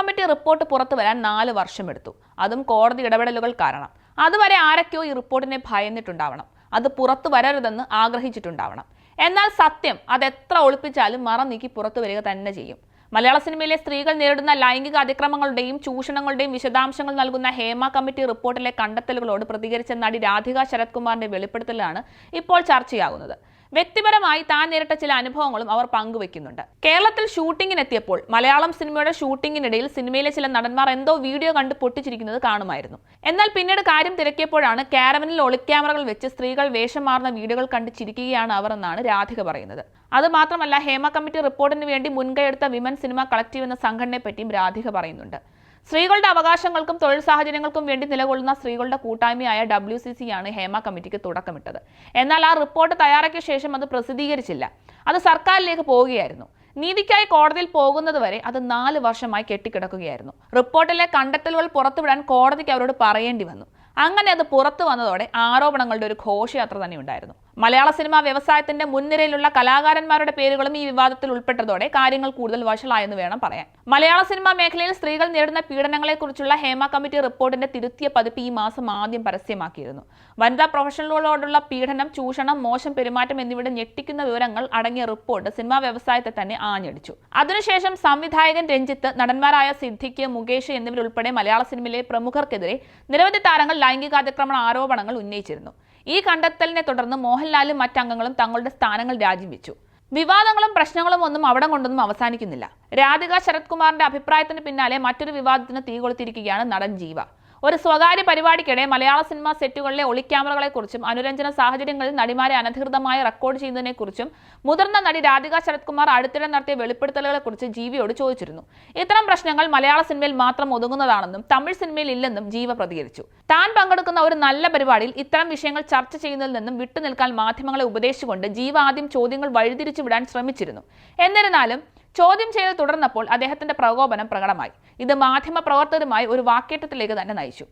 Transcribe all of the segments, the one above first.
Committee report പുറത്തു വരാൻ നാല് വർഷമെടുത്തു അതും കോടതി ഇടപെടലുകൾ കാരണം. അതുവരെ ആരൊക്കെയോ ഈ റിപ്പോർട്ടിനെ ഭയന്നിട്ടുണ്ടാവണം. അത് പുറത്തു വരരുതെന്ന് ആഗ്രഹിച്ചിട്ടുണ്ടാവണം. എന്നാൽ സത്യം അത് എത്ര ഒളിപ്പിച്ചാലും മറ നീക്കി പുറത്തു വരിക തന്നെ ചെയ്യും. മലയാള സിനിമയിലെ സ്ത്രീകൾ നേരിടുന്ന ലൈംഗിക അതിക്രമങ്ങളുടെയും ചൂഷണങ്ങളുടെയും വിശദാംശങ്ങൾ നൽകുന്ന ഹേമ കമ്മിറ്റി റിപ്പോർട്ടിലെ കണ്ടെത്തലുകളോട് പ്രതികരിച്ച നടി രാധിക ശരത്കുമാറിന്റെ വെളിപ്പെടുത്തലാണ് ഇപ്പോൾ ചർച്ചയാകുന്നത്. വ്യക്തിപരമായി താൻ നേരിട്ട ചില അനുഭവങ്ങളും അവർ പങ്കുവെക്കുന്നുണ്ട്. കേരളത്തിൽ ഷൂട്ടിങ്ങിനെത്തിയപ്പോൾ മലയാളം സിനിമയുടെ ഷൂട്ടിങ്ങിനിടയിൽ സിനിമയിലെ ചില നടന്മാർ എന്തോ വീഡിയോ കണ്ട് പൊട്ടിച്ചിരിക്കുന്നത് കാണുമായിരുന്നു. എന്നാൽ പിന്നീട് കാര്യം തിരക്കിയപ്പോഴാണ് കാരവനിൽ ഒളിക്യാമറകൾ വെച്ച് സ്ത്രീകൾ വേഷം മാറുന്ന വീഡിയോകൾ കണ്ട് ചിരിക്കുകയാണ് അവർ എന്നാണ് രാധിക പറയുന്നത്. അത് മാത്രമല്ല ഹേമ കമ്മിറ്റി റിപ്പോർട്ടിന് വേണ്ടി മുൻകൈയെടുത്ത വിമൻ സിനിമ കളക്റ്റീവ് എന്ന സംഘടനയെ പറ്റിയും രാധിക പറയുന്നുണ്ട്. സ്ത്രീകളുടെ അവകാശങ്ങൾക്കും തൊഴിൽ സാഹചര്യങ്ങൾക്കും വേണ്ടി നിലകൊള്ളുന്ന സ്ത്രീകളുടെ കൂട്ടായ്മയായ ഡബ്ല്യു സി സി ആണ് ഹേമ കമ്മിറ്റിക്ക് തുടക്കമിട്ടത്. എന്നാൽ ആ റിപ്പോർട്ട് തയ്യാറാക്കിയ ശേഷം അത് പ്രസിദ്ധീകരിച്ചില്ല. അത് സർക്കാരിലേക്ക് പോവുകയായിരുന്നു. നീതിക്കായി കോടതിയിൽ പോകുന്നത് വരെ അത് നാല് വർഷമായി കെട്ടിക്കിടക്കുകയായിരുന്നു. റിപ്പോർട്ടിലെ കണ്ടെത്തലുകൾ പുറത്തുവിടാൻ കോടതിക്ക് അവരോട് പറയേണ്ടി വന്നു. അങ്ങനെ അത് പുറത്തു വന്നതോടെ ആരോപണങ്ങളുടെ ഒരു ഘോഷയാത്ര തന്നെ ഉണ്ടായിരുന്നു. മലയാള സിനിമാ വ്യവസായത്തിന്റെ മുൻനിരയിലുള്ള കലാകാരന്മാരുടെ പേരുകളും ഈ വിവാദത്തിൽ ഉൾപ്പെട്ടതോടെ കാര്യങ്ങൾ കൂടുതൽ വഷളായെന്ന് വേണം പറയാൻ. മലയാള സിനിമാ മേഖലയിൽ സ്ത്രീകൾ നേരിടുന്ന പീഡനങ്ങളെക്കുറിച്ചുള്ള ഹേമ കമ്മിറ്റി റിപ്പോർട്ടിന്റെ തിരുത്തിയ പതിപ്പ് ഈ മാസം ആദ്യം പരസ്യമാക്കിയിരുന്നു. വനിതാ പ്രൊഫഷണലുകളോടുള്ള പീഡനം ചൂഷണം മോശം പെരുമാറ്റം എന്നിവയുടെ ഞെട്ടിക്കുന്ന വിവരങ്ങൾ അടങ്ങിയ റിപ്പോർട്ട് സിനിമാ വ്യവസായത്തെ തന്നെ ആഞ്ഞടിച്ചു. അതിനുശേഷം സംവിധായകൻ രഞ്ജിത്ത് നടന്മാരായ സിദ്ദിഖ് മുകേഷ് എന്നിവരുൾപ്പെടെ മലയാള സിനിമയിലെ പ്രമുഖർക്കെതിരെ നിരവധി താരങ്ങൾ ലൈംഗികാതിക്രമണ ആരോപണങ്ങൾ ഉന്നയിച്ചിരുന്നു. ഈ കണ്ടെത്തലിനെ തുടർന്ന് മോഹൻലാലും മറ്റംഗങ്ങളും തങ്ങളുടെ സ്ഥാനങ്ങൾ രാജിവെച്ചു വിവാദങ്ങളും പ്രശ്നങ്ങളും ഒന്നും അവിടെ കൊണ്ടൊന്നും അവസാനിക്കുന്നില്ല. രാധിക ശരത് കുമാറിന്റെ അഭിപ്രായത്തിന് പിന്നാലെ മറ്റൊരു വിവാദത്തിന് തീ കൊളുത്തിരിക്കുകയാണ് നടൻ ജീവ. ഒരു സ്വകാര്യ പരിപാടിക്കിടെ മലയാള സിനിമാ സെറ്റുകളിലെ ഒളിക്യാമറകളെക്കുറിച്ചും അനുരഞ്ജന സാഹചര്യങ്ങളിൽ നടിമാരെ അനധികൃതമായി റെക്കോർഡ് ചെയ്യുന്നതിനെക്കുറിച്ചും മുതിർന്ന നടി രാധിക ശരത്കുമാർ അടുത്തിടെ നടത്തിയ വെളിപ്പെടുത്തലുകളെക്കുറിച്ച് ജീവിയോട് ചോദിച്ചിരുന്നു. ഇത്തരം പ്രശ്നങ്ങൾ മലയാള സിനിമയിൽ മാത്രം ഒതുങ്ങുന്നതാണെന്നും തമിഴ് സിനിമയിൽ ഇല്ലെന്നും ജീവ പ്രതികരിച്ചു. താൻ പങ്കെടുക്കുന്ന ഒരു നല്ല പരിപാടിയിൽ ഇത്തരം വിഷയങ്ങൾ ചർച്ച ചെയ്യുന്നതിൽ നിന്നും വിട്ടുനിൽക്കാൻ മാധ്യമങ്ങളെ ഉപദേശിച്ചുകൊണ്ട് ജീവ ആദ്യം ചോദ്യങ്ങൾ വഴിതിരിച്ചു വിടാൻ ശ്രമിച്ചിരുന്നു. എന്നിരുന്നാലും ചോദ്യം ചെയ്ത് തുടർന്നപ്പോൾ അദ്ദേഹത്തിന്റെ പ്രകോപനം പ്രകടമായി. ഇത് മാധ്യമ പ്രവർത്തകരുമായി ഒരു വാക്കേറ്റത്തിലേക്ക് തന്നെ നയിച്ചു.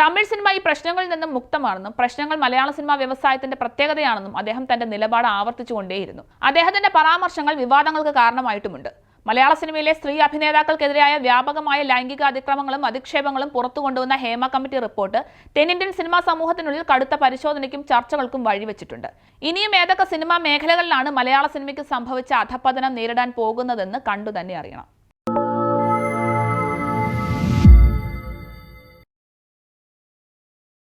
തമിഴ് സിനിമ ഈ പ്രശ്നങ്ങളിൽ നിന്നും മുക്തമാണെന്നും പ്രശ്നങ്ങൾ മലയാള സിനിമാ വ്യവസായത്തിന്റെ പ്രത്യേകതയാണെന്നും അദ്ദേഹം തന്റെ നിലപാട് ആവർത്തിച്ചുകൊണ്ടേയിരുന്നു. അദ്ദേഹത്തിന്റെ പരാമർശങ്ങൾ വിവാദങ്ങൾക്ക് കാരണമായിട്ടുമുണ്ട്. മലയാള സിനിമയിലെ സ്ത്രീ അഭിനേതാക്കൾക്കെതിരായ വ്യാപകമായ ലൈംഗിക അതിക്രമങ്ങളും അധിക്ഷേപങ്ങളും പുറത്തു കൊണ്ടുവന്ന ഹേമ കമ്മിറ്റി റിപ്പോർട്ട് തെന്നിന്ത്യൻ സിനിമാ സമൂഹത്തിനുള്ളിൽ കടുത്ത പരിശോധനയ്ക്കും ചർച്ചകൾക്കും വഴിവെച്ചിട്ടുണ്ട്. ഇനിയും ഏതൊക്കെ സിനിമാ മേഖലകളിലാണ് മലയാള സിനിമയ്ക്ക് സംഭവിച്ച അധപതനം നേരിടാൻ പോകുന്നതെന്ന് കണ്ടു തന്നെ അറിയണം.